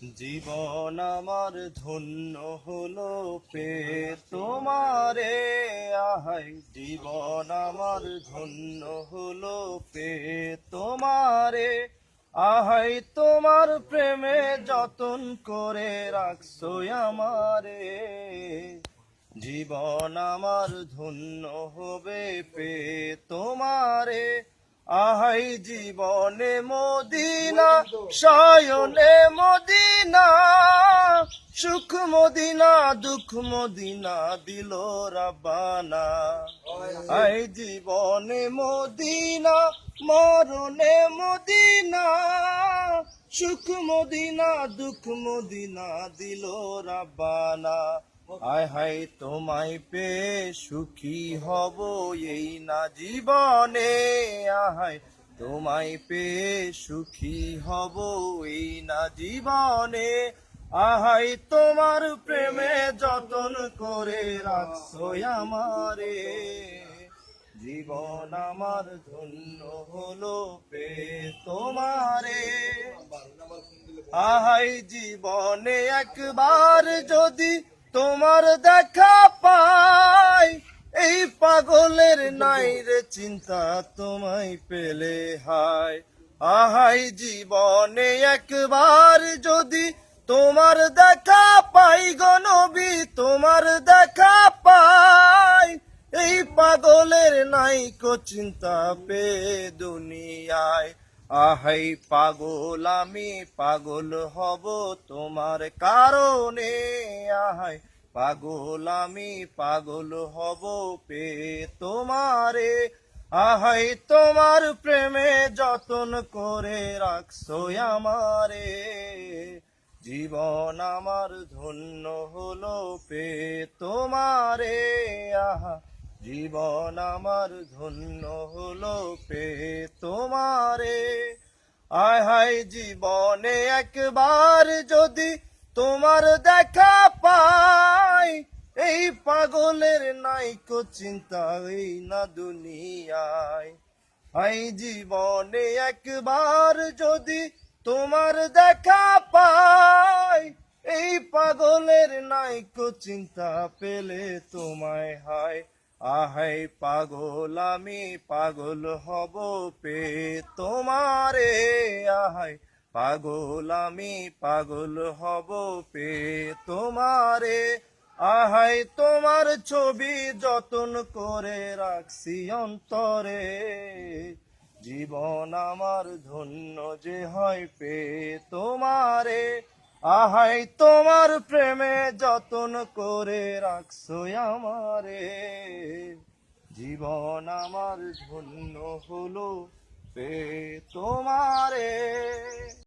জীবন আমার ধন্য হলো পে তোমারে আহাই। জীবন আমার ধন্য হলো পে তোমারে আহাই। তোমার প্রেমে যতন করে রাখছো আমারে। জীবন আমার ধন্য হবে পে তোমারে আহাই। জীবনে মদিনা সায়নে মদিনা। সুখ মদিনা, দুঃখ মদিনা দিল রাব্বানা। আই জীবনে মদিনা, মরণে মদিনা, সুখ মদিনা, দুঃখ মদিনা দিল রাব্বানা। আয় হাই তোমায় পে সুখী হব এই না জীবনে। আহাই তোমায় পে সুখী হব এই না জীবনে। আহাই তোমার প্রেমে যতন করে রাখছো আমারে। জীবন আমার ধন্য হলো পে তোমারে। আহাই জীবনে একবার যদি তোমার দেখা পাই এই পাগলের নাই রে চিন্তা তোমায় পেলে হায়। আহাই জীবনে একবার যদি তোমার দেখা পাই গনবি তোমার দেখা পাই। এই পাগলের নাই কো চিন্তা পে দুনিয়ায়। আহাই পাগল আমি পাগল হব তোমার কারণে, আহাই পাগল আমি পাগল হব পে তোমারে। আহাই তোমার প্রেমে যতন করে রাখছো আমারে। জীবন আমার ধন্য হলো পে তোমারে। আহা, জীবন আমার ধন্য হলো পে তোমারে। আয় হায় জীবনে একবার যদি তোমার দেখা পাই। এই পাগলের নাইকো চিন্তা এই না দুনিয়ায়। হাই জীবনে একবার যদি তোমার দেখা পাই, এই পাগলের নাইকো চিন্তা পেলে তোমায় হায়। আহাই পাগল, আমি পাগল হব পে তোমারে। আহাই পাগল, আমি পাগল হব পে তোমারে। আহাই তোমার ছবি যতন করে রাখছি অন্তরে। জীবন আমার ধন্য যে হয় পে তোমারে। আহাই তোমার প্রেমে যতন করে রাখছো আমারে। জীবন আমার ধন্য হলো পে তোমারে।